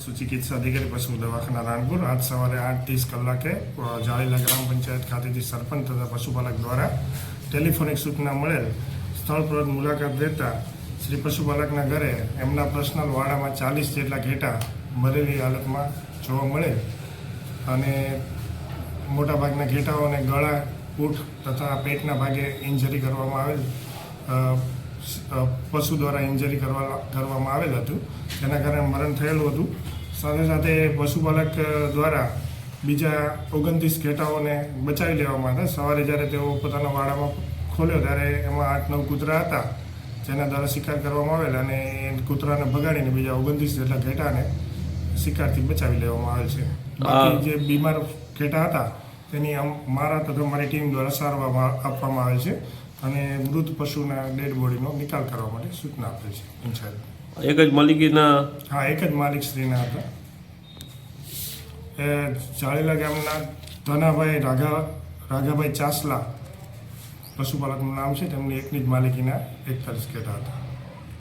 પશુ ચિકિત્સા અધિકારી પશુ દવાખાના રાણપુર આજ સવારે આઠ ત્રીસ કલાકે જાળીલા ગ્રામ પંચાયત ખાતેથી સરપંચ તથા પશુપાલક દ્વારા ટેલિફોનિક સૂચના મળેલ સ્થળ પર મુલાકાત લેતા શ્રી પશુપાલકના ઘરે એમના પર્સનલ વાડામાં ચાલીસ જેટલા ઘેટા મરેલી હાલતમાં જોવા મળે અને મોટાભાગના ઘેટાઓને ગળા પૂઠ તથા પેટના ભાગે ઇન્જરી કરવામાં આવેલ. પશુ દ્વારા ઇન્જરી કરવા કરવામાં આવેલ હતું. તેના કારણે મરણ થયેલું હતું. સાથે સાથે પશુપાલક દ્વારા બીજા ઓગણત્રીસ ઘેટાઓને બચાવી લેવામાં હતા સવારે જ્યારે તેઓ પોતાના વાડામાં ખોલ્યો ત્યારે એમાં આઠ નવ કૂતરા હતા જેના દ્વારા શિકાર કરવામાં આવેલ અને કૂતરાને ભગાડીને બીજા ઓગણત્રીસ જેટલા ઘેટાને શિકારથી બચાવી લેવામાં આવેલ છે. બાકી જે બીમાર ઘેટા હતા તેની આમ મારા તથા મારી ટીમ દ્વારા સારવાર આપવામાં આવે છે. અને મૃત પશુના ડેડ બોડીનો નિકાલ કરવા માટે સૂચના આપે છે પંચાયત. એક જ માલિકીના? હા એક જ માલિક શ્રીના હતા. એ જાળેલા ગામના ધનાભાઈ રાઘા રાઘાભાઈ ચાસલા પશુપાલકનું નામ છે. તેમની એકની જ માલિકીના એકતાલીસ કહેતા હતા.